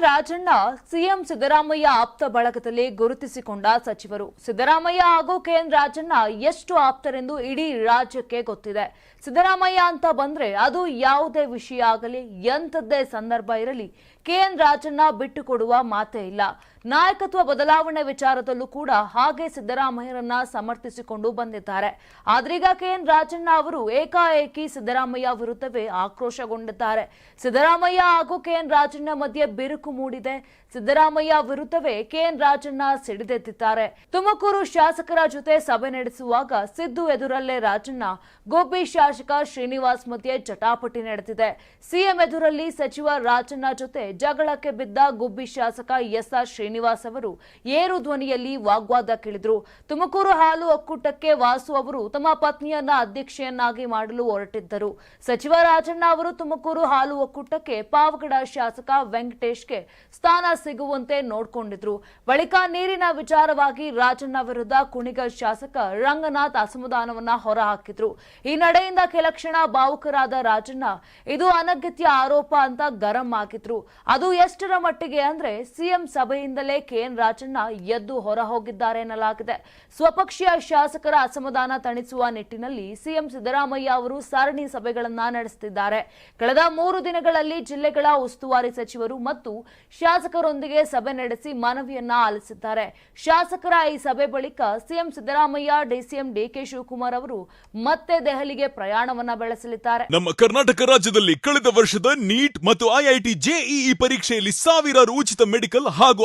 Rajanna CM Siddaramaiah ಆಪ್ತ ಬಳಗದಲ್ಲಿ ಗುರುತಿಸಿಕೊಂಡ ಸಚಿವರು. ಸಿದ್ದರಾಮಯ್ಯ ಹಾಗೂ ಕೆಎನ್ ರಾಜಣ್ಣ ಎಷ್ಟು ಆಪ್ತರೆಂದು ಇಡೀ ರಾಜ್ಯಕ್ಕೆ ಗೊತ್ತಿದೆ. ಸಿದ್ದರಾಮಯ್ಯ ಅಂತ ಬಂದ್ರೆ ಅದು ಯಾವುದೇ ವಿಷಯ ಆಗಲಿ, ಎಂಥದ್ದೇ ಸಂದರ್ಭ ಇರಲಿ, ಕೆಎನ್ ರಾಜಣ್ಣ ಬಿಟ್ಟುಕೊಡುವ ಮಾತೇ ಇಲ್ಲ. ನಾಯಕತ್ವ ಬದಲಾವಣೆ ವಿಚಾರದಲ್ಲೂ ಕೂಡ ಹಾಗೆ ಸಿದ್ದರಾಮಯ್ಯರನ್ನ ಸಮರ್ಥಿಸಿಕೊಂಡು ಬಂದಿದ್ದಾರೆ. ಆದ್ರೀಗ ಕೆಎನ್ ರಾಜಣ್ಣ ಅವರು ಏಕಾಏಕಿ ಸಿದ್ದರಾಮಯ್ಯ ವಿರುದ್ಧವೇ ಆಕ್ರೋಶಗೊಂಡಿದ್ದಾರೆ. ಸಿದ್ದರಾಮಯ್ಯ ಹಾಗೂ ಕೆಎನ್ ರಾಜಣ್ಣ ಮಧ್ಯೆ ಬಿರುಕು ಮೂಡಿದೆ. ಸಿದ್ದರಾಮಯ್ಯ ವಿರುದ್ಧವೇ ಕೆಎನ್ ರಾಜಣ್ಣ ಸಿಡಿದೆದ್ದಿದ್ದಾರೆ ತುಮಕೂರು ಶಾಸಕರ ಜೊತೆ ಸಭೆ ನಡೆಸುವಾಗ ಸಿದ್ದು ಎದುರಲ್ಲೇ ರಾಜಣ್ಣ, ಗೋಪಿ ಶಾಸಕ ಶ್ರೀನಿವಾಸ್ ಮಧ್ಯೆ ಜಟಾಪಟಿ ನಡೆದಿದೆ. ಸಿಎಂ ಎದುರಲ್ಲಿ ಸಚಿವ ರಾಜಣ್ಣ ಜೊತೆ ಜಗಳಕ್ಕೆ ಬಿದ್ದ ಗುಬ್ಬಿ ಶಾಸಕ ಎಸ್ ಆರ್ ಶ್ರೀನಿವಾಸ್ ಅವರು ಏರು ಧ್ವನಿಯಲ್ಲಿ ವಾಗ್ವಾದಕ್ಕಿಳಿದ್ರು ತುಮಕೂರು ಹಾಲು ಒಕ್ಕೂಟಕ್ಕೆ ವಾಸು ಅವರು ತಮ್ಮ ಪತ್ನಿಯನ್ನ ಅಧ್ಯಕ್ಷೆಯನ್ನಾಗಿ ಮಾಡಲು ಹೊರಟಿದ್ದರು. ಸಚಿವ ರಾಜಣ್ಣ ಅವರು ತುಮಕೂರು ಹಾಲು ಒಕ್ಕೂಟಕ್ಕೆ ಪಾವಗಡ ಶಾಸಕ ವೆಂಕಟೇಶ್ಗೆ ಸ್ಥಾನ ಸಿಗುವಂತೆ ನೋಡಿಕೊಂಡಿದ್ರು. ಬಳಿಕ ನೀರಿನ ವಿಚಾರವಾಗಿ ರಾಜಣ್ಣ ವಿರುದ್ಧ ಕುಣಿಗ ಶಾಸಕ ರಂಗನಾಥ್ ಅಸಮಾಧಾನವನ್ನ ಹೊರಹಾಕಿದ್ರು. ಈ ನಡೆಯಿಂದ ಕೆಲ ಕ್ಷಣ ಭಾವುಕರಾದ ರಾಜಣ್ಣ, ಇದು ಅನಗತ್ಯ ಆರೋಪ ಅಂತ ಗರಂ ಹಾಕಿದ್ರು ಅದು ಎಷ್ಟರ ಮಟ್ಟಿಗೆ ಅಂದ್ರೆ ಸಿಎಂ ಸಭೆಯಿಂದಲೇ ಕೆಎನ್ ರಾಜಣ್ಣ ಎದ್ದು ಹೊರ ಹೋಗಿದ್ದಾರೆ ಎನ್ನಲಾಗಿದೆ. ಸ್ವಪಕ್ಷೀಯ ಶಾಸಕರ ಅಸಮಾಧಾನ ತಣಿಸುವ ನಿಟ್ಟಿನಲ್ಲಿ ಸಿಎಂ ಸಿದ್ದರಾಮಯ್ಯ ಅವರು ಸರಣಿ ಸಭೆಗಳನ್ನ ನಡೆಸುತ್ತಿದ್ದಾರೆ ಕಳೆದ ಮೂರು ದಿನಗಳಲ್ಲಿ ಜಿಲ್ಲೆಗಳ ಉಸ್ತುವಾರಿ ಸಚಿವರು ಮತ್ತು ಶಾಸಕರೊಂದಿಗೆ ಸಭೆ ನಡೆಸಿ ಮನವಿಯನ್ನ ಆಲಿಸಿದ್ದಾರೆ. ಶಾಸಕರ ಈ ಸಭೆ ಬಳಿಕ CM Siddaramaiah, DCM DK Shivakumar ಅವರು ಮತ್ತೆ ದೆಹಲಿಗೆ ಪ್ರಯಾಣವನ್ನ ಬೆಳೆಸಲಿದ್ದಾರೆ. ನಮ್ಮ ಕರ್ನಾಟಕ ರಾಜ್ಯದಲ್ಲಿ ಕಳೆದ ವರ್ಷದ ನೀಟ್ ಮತ್ತು ಐಐಟಿ ಜೆಇಇ ಪರೀಕ್ಷೆಯಲ್ಲಿ ಸಾವಿರಾರು ಉಚಿತ ಮೆಡಿಕಲ್ ಹಾಗೂ